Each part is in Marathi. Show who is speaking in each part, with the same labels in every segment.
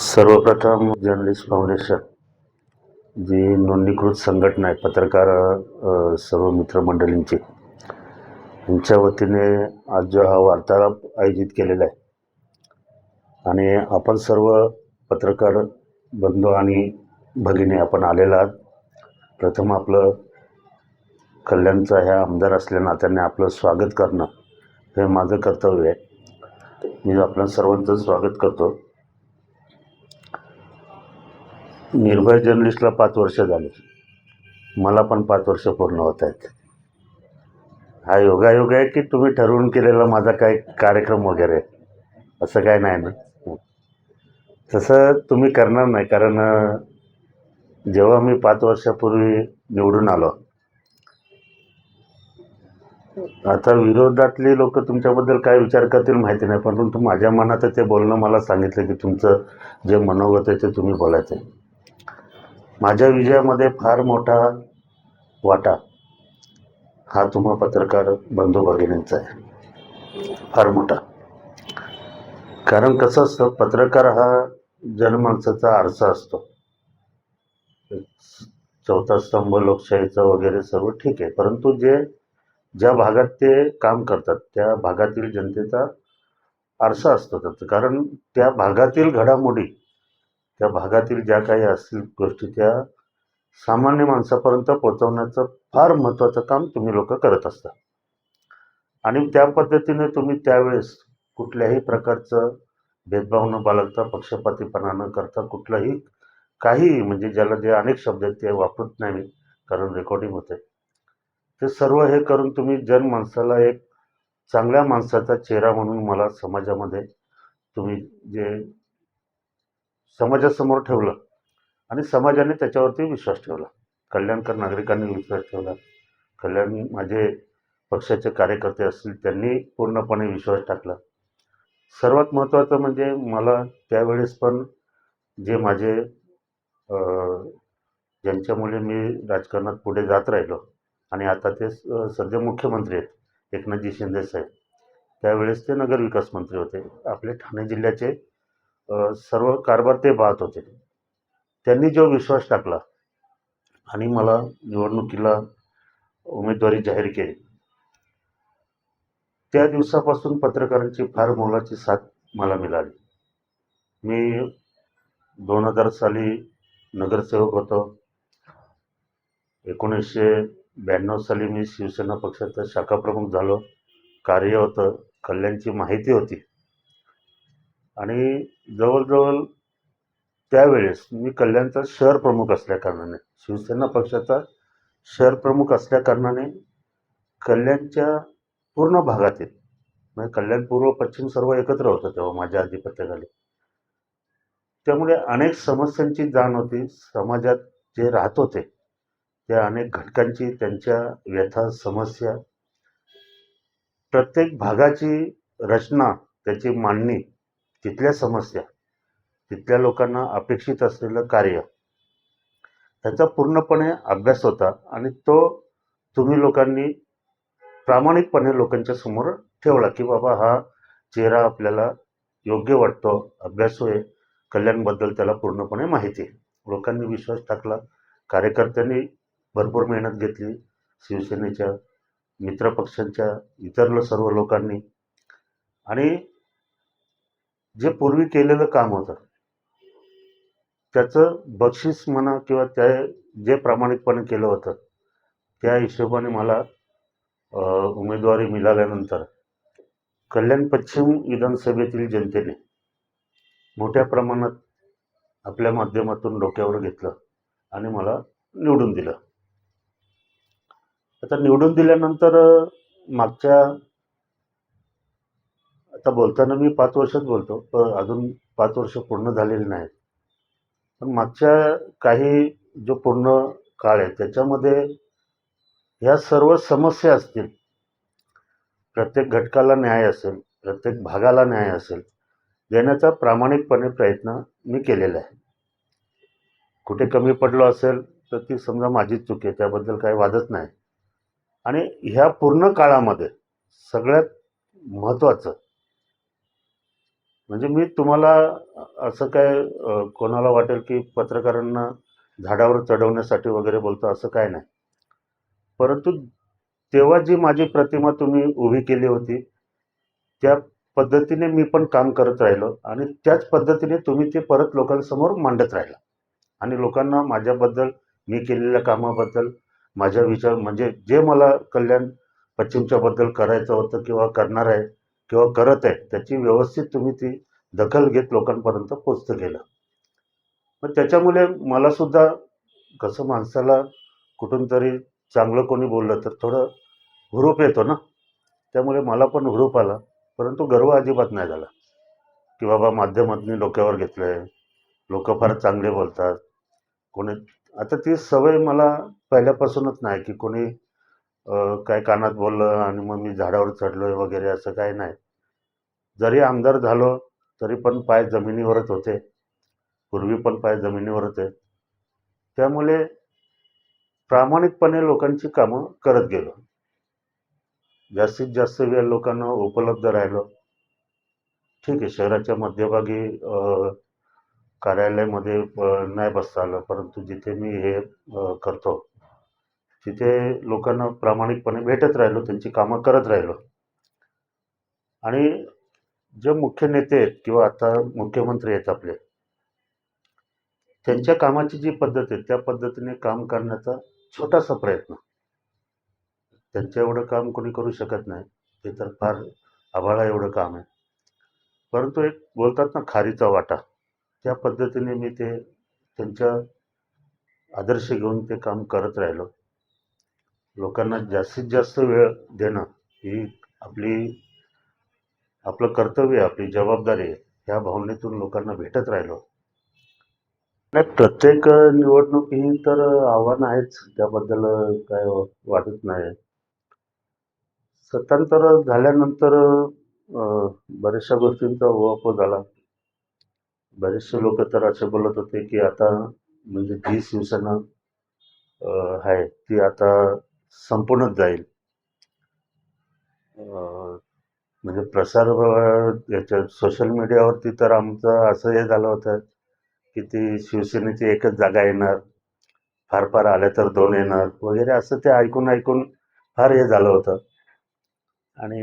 Speaker 1: सर्वप्रथम जर्नलिस्ट फाउंडेशन जी नोंदणीकृत संघटना आहे पत्रकार सर्व मित्रमंडळींची यांच्या वतीने आज जो हा वार्तालाप आयोजित केलेला आहे आणि आपण सर्व पत्रकार बंधू आणि भगिनी आपण आलेला आहात. प्रथम आपलं कल्याणचा ह्या आमदार असल्या नात्याने आपलं स्वागत करणं हे माझं कर्तव्य आहे. मी आपल्या सर्वांचं स्वागत करतो. निर्भय जर्नलिस्टला पाच वर्ष झाले. मला पण पाच वर्ष पूर्ण होत आहेत. हा योगायोग आहे की तुम्ही ठरवून केलेला माझा काही कार्यक्रम वगैरे असं काय नाही ना? तसं तुम्ही करणार नाही कारण जेव्हा मी पाच वर्षापूर्वी निवडून आलो आता विरोधातली लोक तुमच्याबद्दल काय विचार करतील माहिती नाही परंतु माझ्या मनात ते बोलणं मला सांगितलं की तुमचं जे मनोगत आहे ते तुम्ही बोलायचं आहे. माझ्या विजयामध्ये फार मोठा वाटा हा तुम्हा पत्रकार बंधू भगिनींचा आहे. फार मोठा. कारण कसं असतं पत्रकार हा जनमानसाचा आरसा असतो. चौथा स्तंभ लोकशाहीचा वगैरे सर्व ठीक आहे. परंतु जे ज्या भागात ते काम करतात त्या भागातील जनतेचा आरसा असतो त्याचं. कारण त्या भागातील घडामोडी त्या भागातील ज्या काही असतील गोष्टी त्या सामान्य माणसापर्यंत पोहोचवण्याचं फार महत्त्वाचं काम तुम्ही लोक करत असता आणि त्या पद्धतीने तुम्ही त्यावेळेस कुठल्याही प्रकारचं भेदभाव न बाळगता पक्षपातीपणा न करता कुठलाही काही म्हणजे ज्याला जे अनेक शब्द आहेत ते वापरत नाही मी कारण रेकॉर्डिंग होते ते सर्व हे करून तुम्ही जन माणसाला एक चांगल्या माणसाचा चेहरा म्हणून मला समाजामध्ये तुम्ही जे समाजासमोर ठेवलं आणि समाजाने त्याच्यावरती विश्वास ठेवला. कल्याणकर नागरिकांनी विश्वास ठेवला. कल्याण माझे पक्षाचे कार्यकर्ते असतील त्यांनी पूर्णपणे विश्वास टाकला. सर्वात महत्त्वाचं म्हणजे मला त्यावेळेस पण जे माझे ज्यांच्यामुळे मी राजकारणात पुढे जात राहिलो आणि आता ते स- सध्या मुख्यमंत्री आहेत एकनाथजी शिंदे साहेब त्यावेळेस ते नगरविकास मंत्री होते. आपले ठाणे जिल्ह्याचे सर्व कारभार ते पाहत होते. त्यांनी जो विश्वास टाकला आणि मला निवडणुकीला उमेदवारी जाहीर केली. त्या दिवसापासून पत्रकारांची फार मोलाची साथ मला मिळाली. मी दोन हजार साली नगरसेवक होतो. एकोणीसशे ब्याण्णव साली मी शिवसेना पक्षाचा शाखाप्रमुख झालो. कार्य होतं कल्याणची माहिती होती. आणि जवळजवळ त्यावेळेस मी कल्याणचा शहर प्रमुख असल्याकारणाने शिवसेना पक्षाचा शहर प्रमुख असल्याकारणाने कल्याणच्या पूर्ण भागातील म्हणजे कल्याण पूर्व पश्चिम सर्व एकत्र होतं तेव्हा माझ्या आधिपत्याखाली त्यामुळे अनेक समस्यांची जाण होती. समाजात जे राहत होते त्या अनेक घटकांची त्यांच्या व्यथा समस्या प्रत्येक भागाची रचना त्याची मांडणी तिथल्या समस्या तिथल्या लोकांना अपेक्षित असलेलं कार्य. ह्याचा पूर्णपणे अभ्यास होता आणि तो तुम्ही लोकांनी प्रामाणिकपणे लोकांच्या समोर ठेवला की बाबा हा चेहरा आपल्याला योग्य वाटतो अभ्यासू आहे कल्याणबद्दल त्याला पूर्णपणे माहिती. आहे लोकांनी विश्वास टाकला कार्यकर्त्यांनी भरपूर मेहनत घेतली शिवसेनेच्या मित्रपक्षांच्या इतर सर्व लोकांनी. आणि जे पूर्वी केलेलं काम होतं त्याचं बक्षीस म्हणा किंवा त्या जे प्रामाणिकपणे केलं होतं त्या हिशोबाने मला उमेदवारी मिळाल्यानंतर कल्याण पश्चिम विधानसभेतील जनतेने मोठ्या प्रमाणात आपल्या माध्यमातून डोक्यावर घेतलं आणि मला निवडून दिलं. आता निवडून दिल्यानंतर मागच्या आता बोलताना मी पाच वर्षात बोलतो पण अजून पाच वर्ष पूर्ण झालेली नाहीत. पण मागच्या काही जो पूर्ण काळ आहे त्याच्यामध्ये ह्या सर्व समस्या असतील प्रत्येक घटकाला न्याय असेल प्रत्येक भागाला न्याय असेल देण्याचा प्रामाणिकपणे प्रयत्न मी केलेला आहे. कुठे कमी पडलो असेल तर ती समजा माझीच चूक आहे त्याबद्दल काही वादच नाही. आणि ह्या पूर्ण काळामध्ये सगळ्यात महत्त्वाचं म्हणजे मी तुम्हाला असं काय कोणाला वाटेल की पत्रकारांना झाडावर चढवण्यासाठी वगैरे बोलतो असं काय नाही. परंतु तेव्हा जी माझी प्रतिमा तुम्ही उभी केली होती त्या पद्धतीने मी पण काम करत राहिलो आणि त्याच पद्धतीने तुम्ही ते परत लोकांसमोर मांडत राहिला. आणि लोकांना माझ्याबद्दल मी केलेल्या कामाबद्दल माझ्या विचार म्हणजे जे मला कल्याण पश्चिमच्याबद्दल करायचं होतं किंवा करणार आहे किंवा करत आहे त्याची व्यवस्थित तुम्ही ती दखल घेत लोकांपर्यंत पोचतं गेलं मग त्याच्यामुळे मलासुद्धा कसं माणसाला कुठून तरी चांगलं कोणी बोललं तर थोडं हुरूप येतो ना? त्यामुळे मला पण हुरूप आला परंतु गर्व अजिबात नाही झाला. की बाबा माध्यमातून डोक्यावर घेतलं आहे लोक फार चांगले बोलतात. कोणी आता ती सवय मला पहिल्यापासूनच नाही की कोणी काय कानात बोललं आणि मग मी झाडावर चढलो आहे वगैरे असं काही नाही. जरी आमदार झालो तरी पण पाय जमिनीवरच होते. पूर्वी पण पाय जमिनीवर होते. त्यामुळे प्रामाणिकपणे लोकांची कामं करत गेलो. जास्तीत जास्त वेळ लोकांना उपलब्ध राहिलो. ठीक आहे शहराच्या मध्यभागी कार्यालयामध्ये नाही बसता आलं परंतु जिथे मी हे करतो तिथे लोकांना प्रामाणिकपणे भेटत राहिलो त्यांची कामं करत राहिलो. आणि जे मुख्य नेते आहेत किंवा आता मुख्यमंत्री आहेत आपले त्यांच्या कामाची जी पद्धत आहे त्या पद्धतीने काम करण्याचा छोटासा प्रयत्न. त्यांच्या एवढं काम कोणी करू शकत नाही ते तर फार आभाळा एवढं काम आहे. परंतु एक बोलतात ना खारीचा वाटा. त्या पद्धतीने मी ते त्यांच्या आदर्श घेऊन ते काम करत राहिलो. लोकांना जास्तीत जास्त वेळ देणं ही आपली आपलं कर्तव्य आपली जबाबदारी आहे. ह्या भावनेतून लोकांना भेटत राहिलो. नाही प्रत्येक निवडणूक ही तर आव्हान आहेच. त्याबद्दल काय वाटत नाही. सत्तांतर झाल्यानंतर बऱ्याचशा गोष्टींचा उहापोह झाला. बरेचसे लोक तर असे बोलत होते की आता म्हणजे जी शिवसेना आहे. ती आता संपूर्णच जाईल. अं, म्हणजे प्रसार याच्या सोशल मीडियावरती तर आमचं असं हे झालं होतं की ती शिवसेनेची एकच जागा येणार फार फार आल्या तर दोन येणार वगैरे असं ते ऐकून ऐकून फार हे झालं होतं. आणि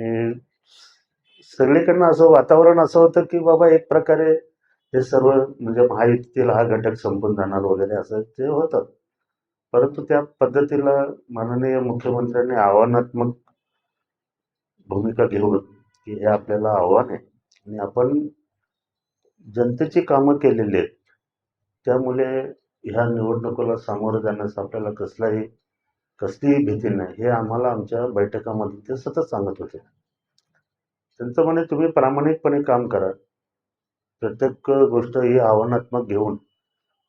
Speaker 1: सगळीकडनं असं वातावरण असं होतं की बाबा एक प्रकारे हे सर्व म्हणजे महायुतीतील हा घटक संपून जाणार वगैरे असं ते होतं. परंतु त्या पद्धतीला माननीय मुख्यमंत्र्यांनी आव्हानात्मक भूमिका घेऊन की हे आपल्याला आव्हान आहे. आणि आपण जनतेची कामं केलेली आहेत त्यामुळे ह्या निवडणुकीला सामोरं जाण्यास आपल्याला कसलाही कसलीही भीती नाही. हे आम्हाला आमच्या बैठकामध्ये ते सतत सांगत होते. त्यांचं म्हणे तुम्ही प्रामाणिकपणे काम करा. प्रत्येक गोष्ट ही आव्हानात्मक घेऊन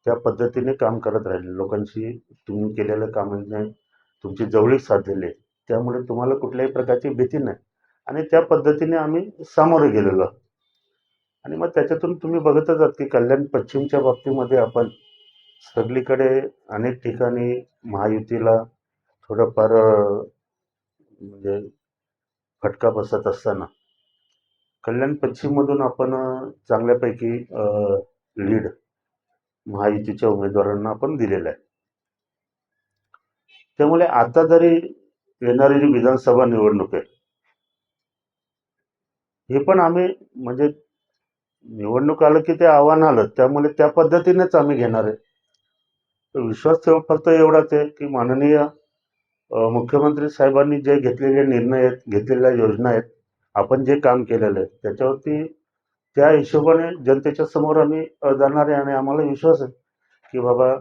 Speaker 1: त्या पद्धतीने काम करत राहिले. लोकांशी तुम्ही केलेलं कामाने म्हणजे तुमची जवळीक साधलेली आहे. त्यामुळे तुम्हाला कुठल्याही प्रकारची भीती नाही. आणि त्या पद्धतीने आम्ही सामोरे गेलेलो आणि मग त्याच्यातून तुम्ही बघतच आहात की कल्याण पश्चिमच्या बाबतीमध्ये आपण सगळीकडे अनेक ठिकाणी महायुतीला थोडंफार म्हणजे फटका बसत असताना कल्याण पश्चिममधून आपण चांगल्यापैकी लीड महायुतीच्या उमेदवारांना आपण दिलेला आहे. त्यामुळे आता जरी येणारी जी विधानसभा निवडणूक आहे हे पण आम्ही म्हणजे निवडणूक आलं की ते आव्हान आलं त्यामुळे त्या पद्धतीनेच आम्ही घेणार आहे. तर विश्वास ठेव फक्त एवढाच आहे की माननीय मुख्यमंत्री साहेबांनी जे घेतलेले निर्णय आहेत घेतलेल्या योजना आहेत आपण जे काम केलेलं आहे त्याच्यावरती त्या हिशोबाने जनतेच्या समोर आम्ही जाणार आहे आणि आम्हाला विश्वास आहे की बाबा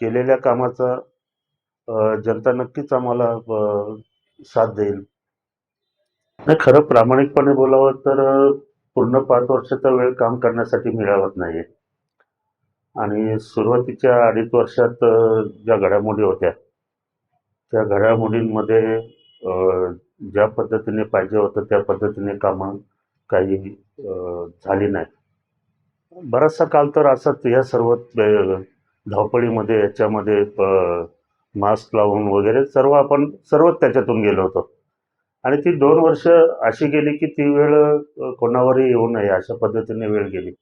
Speaker 1: केलेल्या कामाचा जनता नक्कीच आम्हाला साथ देईल. नाही खरं प्रामाणिकपणे बोलावं तर पूर्ण पाच वर्षाचा वेळ काम करण्यासाठी मिळावत नाही आणि सुरुवातीच्या अडीच वर्षात ज्या घडामोडी होत्या त्या घडामोडींमध्ये ज्या पद्धतीने पाहिजे होतं त्या पद्धतीने कामं काही झाली नाही. बराचसा काळ तर असाच या सर्व धावपळीमध्ये याच्यामध्ये मास्क लावून वगैरे सर्व आपण सर्वच त्याच्यातून गेलो होतो. आणि ती दोन वर्ष अशी गेली की ती वेळ कोणावरही येऊ नये अशा पद्धतीने वेळ गेली.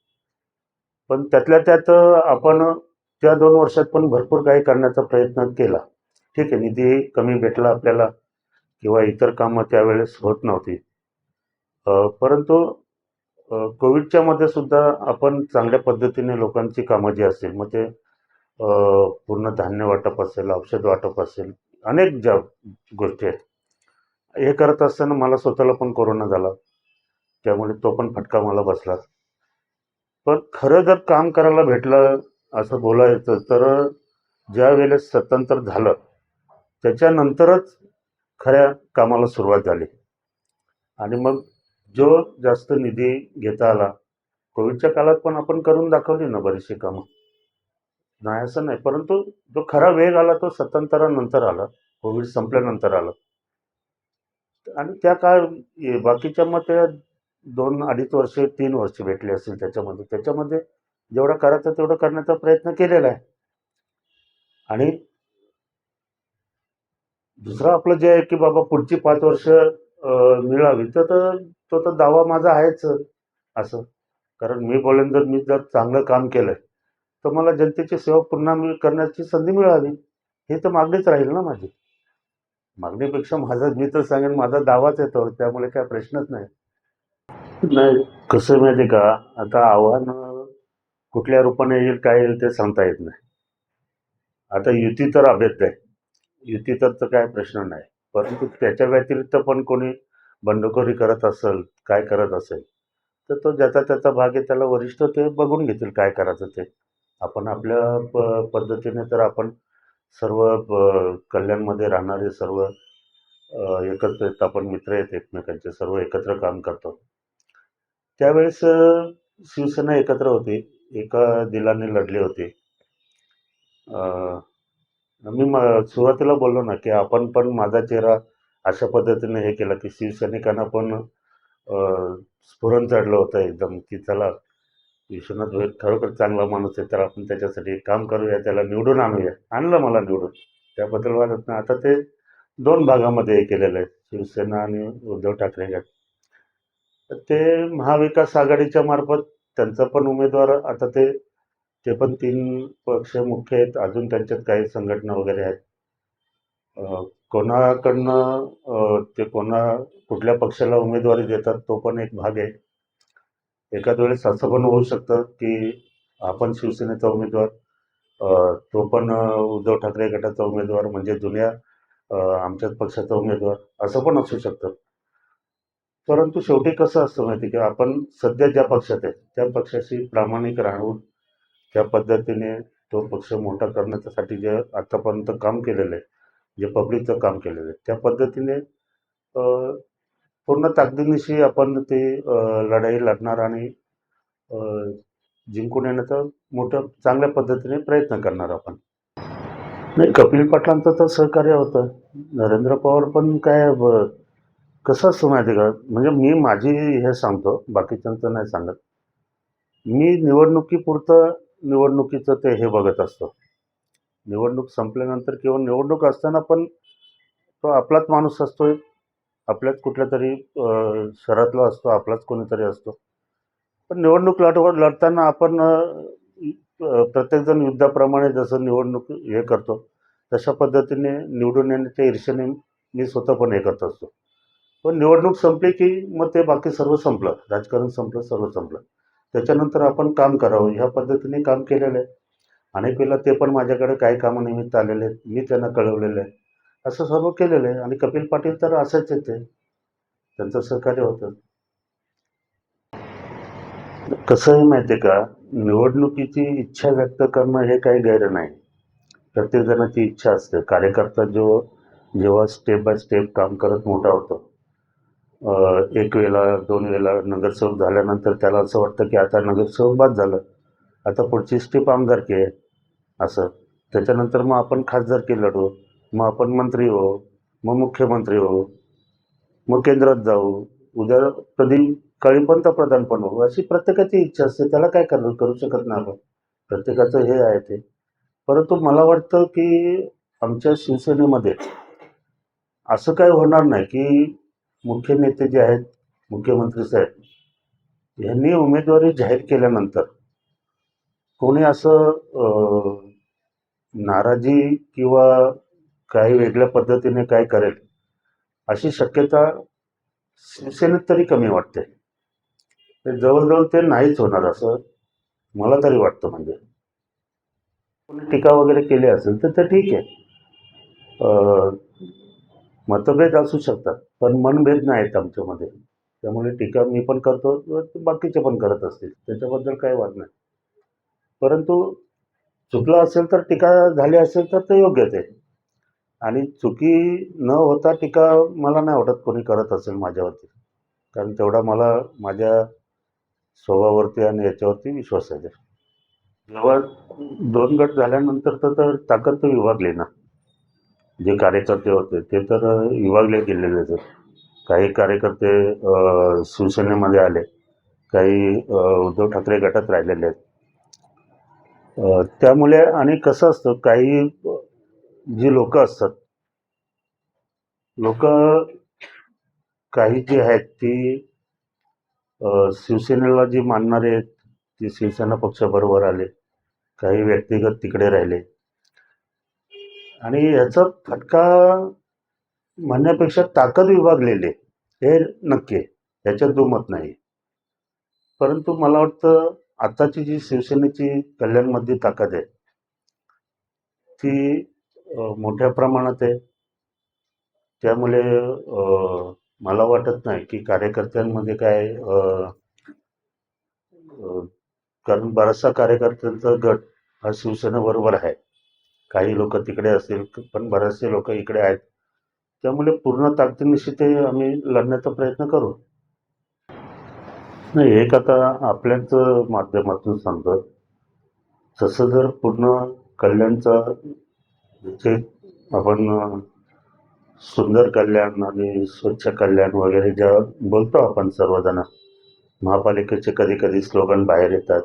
Speaker 1: पण त्यातल्या त्यात आपण त्या दोन वर्षात पण भरपूर काही करण्याचा प्रयत्न केला. ठीक आहे निधी कमी भेटला आपल्याला किंवा इतर कामं त्यावेळेस होत नव्हती. परंतु कोविडच्या मध्ये सुद्धा आपण चांगल्या पद्धतीने लोकांची कामं जी असतील मग ते पूर्ण धान्य वाटप असेल औषध वाटप असेल अनेक ज्या गोष्टी आहेत. हे करत असताना मला स्वतःला पण कोरोना झाला. त्यामुळे तो पण फटका मला बसला. पण खरं जर काम करायला भेटलं असं बोलायचं तर ज्या वेळेस स्वतंत्र झालं त्याच्यानंतरच खऱ्या कामाला सुरुवात झाली. आणि मग जो जास्त निधी घेता आला कोविडच्या काळात पण आपण करून दाखवली ना बरीचशी कामं. नाही असं नाही. परंतु जो खरा वेग आला तो सत्तांतरानंतर आला. कोविड संपल्यानंतर आला. आणि त्या काळ बाकीच्या मग त्या दोन अडीच वर्ष तीन वर्ष भेटली असेल त्याच्यामध्ये. त्याच्यामध्ये जेवढं करायचं तेवढं करण्याचा प्रयत्न केलेला आहे. आणि दुसरं आपलं जे आहे की बाबा पुढची पाच वर्ष मिळावी तर तर तो तर दावा माझा आहेच असं. कारण मी बोलेन जर मी जर चांगलं काम केलं तर मला जनतेची सेवा पुन्हा मी करण्याची संधी मिळावी. ही तर मागणीच राहील ना माझी. मागणीपेक्षा माझा मी तर सांगेन माझा दावाच येतो त्यामुळे काय प्रश्नच नाही. नाही. कसं माहिती का? आता आव्हान कुठल्या रूपाने येईल काय येईल ते सांगता येत नाही. आता युती तर अभेद्य आहे. युती तर काय प्रश्न नाही. परंतु त्याच्या व्यतिरिक्त पण कोणी बंडखोरी करत असेल काय करत असेल तर तो ज्याचा त्याचा भाग आहे त्याला वरिष्ठ ते बघून घेतील काय करायचं ते. आपण आपल्या प पद्धतीने तर आपण सर्व प- कल्याणमध्ये राहणारे सर्व एकत्र आहेत आपण मित्र आहेत एकमेकांचे सर्व एकत्र काम करतो. त्यावेळेस शिवसेना एकत्र होती एका दिलाने लढली होती. मी म सुरुवातीला बोललो ना की आपण पण माझा चेहरा अशा पद्धतीने हे केलं की शिवसैनिकांना पण स्फुरण चढलं होतं एकदम की चला विश्वनाथ भोईर खरोखर चांगला माणूस आहे तर आपण त्याच्यासाठी काम करूया त्याला निवडून आणूया. आणलं मला निवडून. त्याबद्दल वाटत नाही. आता ते दोन भागामध्ये हे केलेलं आहे शिवसेना आणि उद्धव ठाकरे गट. ते महाविकास आघाडीच्या मार्फत त्यांचा पण उमेदवार आता ते ते पण तीन पक्ष मुख्य आहेत अजून त्यांच्यात काही संघटना वगैरे आहेत. कोणाकडनं ते कोणा कुठल्या पक्षाला उमेदवारी देतात तो पण एक भाग आहे. एखाद वेळेस असं पण होऊ शकतं की आपण शिवसेनेचा उमेदवार तो पण उद्धव ठाकरे गटाचा उमेदवार म्हणजे जुन्या आमच्याच पक्षाचा उमेदवार असं पण असू शकतं. परंतु शेवटी कसं असतं माहिती की? आपण सध्या ज्या पक्षात आहे त्या पक्षाशी प्रामाणिक राहून त्या पद्धतीने तो पक्ष मोठा करण्यासाठी जे आतापर्यंत काम केलेलं आहे जे पब्लिकचं काम केलेलं आहे. त्या पद्धतीने पूर्ण ताकदीनिशी आपण ते लढाई लढणार आणि जिंकून येण्याचा मोठं चांगल्या पद्धतीने प्रयत्न करणार आपण. नाही कपिल पाटलांचं तर सहकार्य होतं. नरेंद्र पवार पण काय ब- कसं असतं माहिती आहे का? म्हणजे मी माझी हे सांगतो बाकीच्यांचं नाही सांगत. मी निवडणुकीपुरतं निवडणुकीचं ते हे बघत असतो. निवडणूक संपल्यानंतर किंवा निवडणूक असताना पण तो आपलाच माणूस असतो आपल्याच कुठल्या तरी शहरातला असतो आपलाच कोणीतरी असतो. पण निवडणूक लढ लढताना आपण प्रत्येकजण युद्धाप्रमाणे जसं निवडणूक हे करतो तशा पद्धतीने निवडून येण्याच्या ईर्षेने मी स्वतः पण हे करत असतो. पण निवडणूक संपली की मग ते बाकी सर्व संपलं. राजकारण संपलं सर्व संपलं. त्याच्यानंतर आपण काम करावं. ह्या पद्धतीने काम केलेलं आहे. अनेक पिला ते पण माझ्याकडे काही कामानिमित्त आलेले आहेत. मी त्यांना कळवलेलं आहे. असं सर्व केलेलं आहे. आणि कपिल पाटील तर असंच येते त्यांचं सहकार्य होतं. कसं आहे माहिती आहे का निवडणुकीची इच्छा व्यक्त करणं हे काही गैर नाही. प्रत्येक जणाची इच्छा असते. कार्यकर्ता जो जेव्हा स्टेप बाय स्टेप काम करत मोठा होतो. एक वेळेला दोन वेळेला नगरसेवक झाल्यानंतर त्याला असं वाटतं की आता नगरसेवक बाद झालं. आता पुढची स्टेप आमदारकी आहे. असं. त्याच्यानंतर मग आपण खासदारकी लढू मग आपण मंत्री हो मग मुख्यमंत्री हो मग केंद्रात जाऊ उद्या कधी काळी पंतप्रधान पण हो अशी प्रत्येकाची इच्छा असते त्याला काय करू करू शकत नाही आपण. प्रत्येकाचं हे आहे ते. परंतु मला वाटतं की आमच्या शिवसेनेमध्ये असं काय होणार नाही की मुख्य नेते जे आहेत मुख्यमंत्री साहेब यांनी उमेदवारी जाहीर केल्यानंतर कोणी असं नाराजी किंवा काही वेगळ्या पद्धतीने काय करेल अशी शक्यता शिवसेनेत तरी कमी वाटते. ते जवळजवळ ते नाहीच होणार असं मला तरी वाटतं म्हणजे. कोणी टीका वगैरे केली असेल तर ते ठीक आहे. मतभेद असू शकतात पण मनभेद नाहीत आमच्यामध्ये. त्यामुळे टीका मी पण करतो बाकीचे पण करत असतील. त्याच्याबद्दल काही वाद नाही. परंतु चुकलं असेल तर टीका झाली असेल तर ते योग्यच आहे आणि चुकी न होता टीका मला नाही वाटत कोणी करत असेल माझ्यावरती. कारण तेवढा मला माझ्या स्वभावावरती आणि याच्यावरती विश्वास आहे. जेव्हा दोन गट झाल्यानंतर तर तर ताकद तर विभागली ना. जे कार्यकर्ते होते ते तर विभागले गेलेले आहेत काही कार्यकर्ते शिवसेनेमध्ये आले. काही उद्धव ठाकरे गटात राहिलेले आहेत. त्यामुळे आणि कसं असतं काही जी लोक असतात लोक काही जी आहेत ती शिवसेनेला जी मानणारे आहेत ती शिवसेना पक्षाबरोबर आले काही व्यक्तिगत तिकडे राहिले. आणि याचा फटका म्हणण्यापेक्षा ताकद विभागलेली आहे हे नक्की याच्यात दुमत नाही. परंतु मला वाटतं आताची जी शिवसेनेची कल्याणमधली ताकद आहे ती मोठ्या प्रमाणात आहे. त्यामुळे मला वाटत नाही की कार्यकर्त्यांमध्ये काय कारण बराचसा कार्यकर्त्यांचा गट हा शिवसेनेबरोबर आहे. काही लोक तिकडे असतील पण बरेचसे लोक इकडे आहेत. त्यामुळे पूर्ण ताकदीनिशी ते आम्ही लढण्याचा प्रयत्न करू. नाही एक आता आपल्याच माध्यमातून सांगतो तसं जर पूर्ण कल्याणचा जे आपण सुंदर कल्याण आणि स्वच्छ कल्याण वगैरे ज्या बोलतो आपण सर्वजण महापालिकेचे कधी कधी स्लोगन बाहेर येतात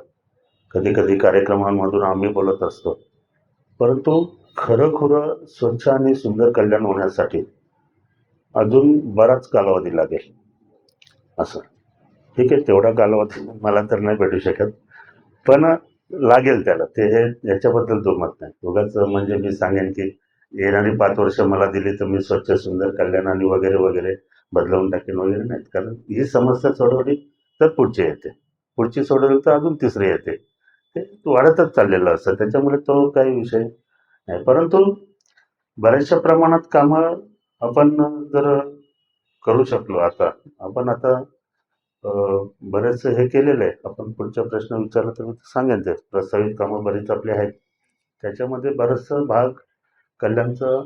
Speaker 1: कधी कधी कार्यक्रमांमधून आम्ही बोलत असतो. परंतु खरं खुरं स्वच्छ आणि सुंदर कल्याण होण्यासाठी अजून बराच कालावधी लागेल. असं. ठीक आहे तेवढा कालावधी मला तर नाही भेटू शकत. पण लागेल त्याला ते हे याच्याबद्दल दुमत नाही. उगाच म्हणजे मी सांगेन की येणारी पाच वर्ष मला दिली तर मी स्वच्छ सुंदर कल्याणाने वगैरे वगैरे बदलवून टाकेन वगैरे नाहीत. कारण ही समस्या सोडवली तर पुढची येते. पुढची सोडवली तर अजून तिसरी येते. ते वाढतच चाललेलं असतं. त्याच्यामुळे तो काही विषय नाही. परंतु बऱ्याचशा प्रमाणात कामं आपण जर करू शकलो आता आपण आता बरेचसं हे केलेलं आहे आपण पुढचा प्रश्न विचारला तर मी सांगेन ते. प्रस्तावित कामं बरीच आपली आहेत. त्याच्यामध्ये बरंचसं भाग कल्याणचं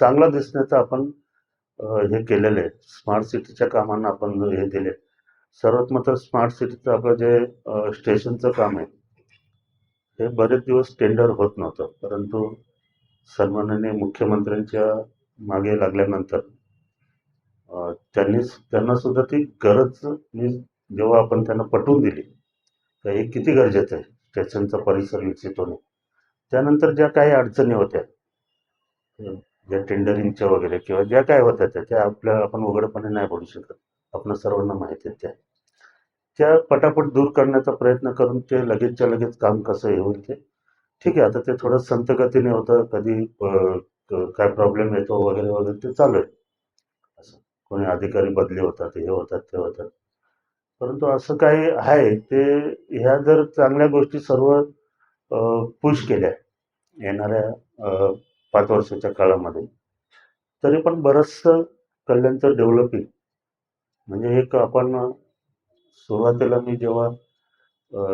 Speaker 1: चांगला दिसण्याचं आपण हे केलेलं आहे. स्मार्ट सिटीच्या कामांना आपण हे दिले सर्वात मोठं स्मार्ट सिटीचं आपलं जे स्टेशनचं काम आहे हे बरेच दिवस टेंडर होत नव्हतं. परंतु सन्माननीय मुख्यमंत्र्यांच्या मागे लागल्यानंतर त्यांनी त्यांना सुद्धा ती गरज मी जेव्हा आपण त्यांना पटवून दिली तर हे किती गरजेचं आहे? स्टेशनचा परिसर विकसित होणे. त्यानंतर ज्या काही अडचणी होत्या ज्या टेंडरिंगच्या वगैरे किंवा ज्या काय होत्या त्या त्या आपल्या आपण उघडपणे नाही बोलू शकत. आपण सर्वांना माहिती आहेत त्या. त्या पटापट दूर करण्याचा प्रयत्न करून ते लगेचच्या लगेच काम कसं होईल ते ठीक आहे. आता ते थोडं संतगतीने होतं. कधी काय प्रॉब्लेम येतो वगैरे वगैरे ते चालू आहे. कोणी अधिकारी बदली होतात हे होतात ते होतात. परंतु असं काही आहे ते ह्या जर चांगल्या गोष्टी सर्व पुश केल्या येणाऱ्या पाच वर्षाच्या काळामध्ये तरी पण बरंचसं कल्याणचं डेव्हलपिंग म्हणजे एक आपण सुरुवातीला मी जेव्हा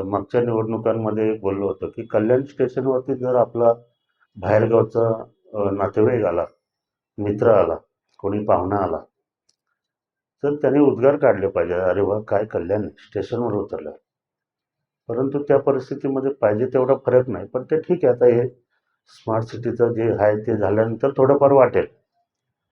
Speaker 1: मागच्या निवडणुकांमध्ये बोललो होतो की कल्याण स्टेशनवरती जर आपला बाहेरगावचा नातेवाईक आला मित्र आला कोणी पाहुणा आला तर त्याने उद्गार काढले पाहिजे. अरे वा काय कल्याण स्टेशनवर उतरलं. परंतु त्या परिस्थितीमध्ये पाहिजे तेवढा फरक नाही. पण ते ठीक आहे. आता हे स्मार्ट सिटीचं जे आहे ते झाल्यानंतर थोडंफार वाटेल.